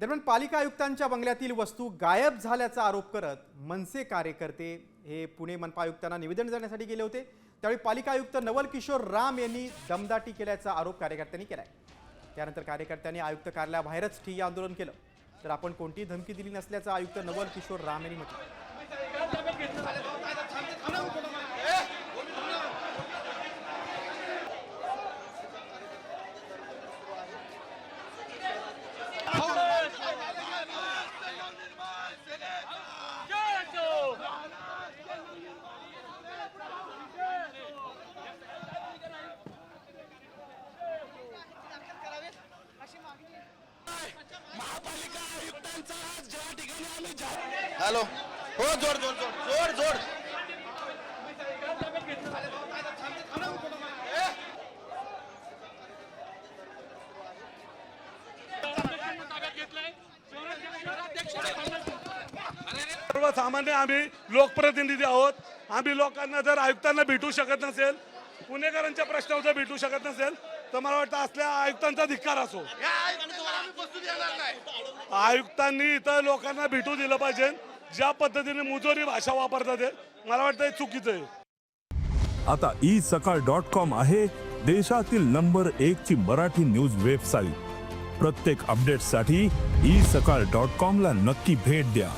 दरम्यान पालिका आयुक्तांच्या बंगल्यातील वस्तू गायब झाल्याचा आरोप करत मनसे कार्यकर्ते हे पुणे मनपा आयुक्तांना निवेदन देण्यासाठी गेले होते. त्यावेळी पालिका आयुक्त नवल किशोर राम यांनी दमदाटी केल्याचा आरोप कार्यकर्त्यांनी केला आहे त्यानंतर कार्यकर्त्यांनी आयुक्त कार्यालयाबाहेरच ठिय्या आंदोलन केलं. तर आपण कोणतीही धमकी दिली नसल्याचं आयुक्त नवल किशोर राम यांनी म्हटलं महापालिका आयुक्तांचा आज ज्या ठिकाणी आम्ही जा- हॅलो. हो जोड जोड जोड. जोड जोड. सर्वसामान्य आम्ही लोकप्रतिनिधी आहोत. आम्ही लोकांना जर आयुक्तांना भेटू शकत नसेल पुणेकरांच्या प्रश्नावर जर भेटू शकत नसेल तर मला वाटतं असल्या आयुक्तांचा धिक्कार असो. आयुक्तांनी इथं लोकांना भेटू दिलं पाहिजे. ज्या पद्धतीने मुजोरी भाषा वापरतात मला वाटतं हे चुकीचं आहे. आता ई सकाळ डॉट कॉम आहे देशातील नंबर एक ची मराठी न्यूज वेबसाईट. प्रत्येक अपडेटसाठी ई सकाळ डॉट कॉम ला नक्की भेट द्या.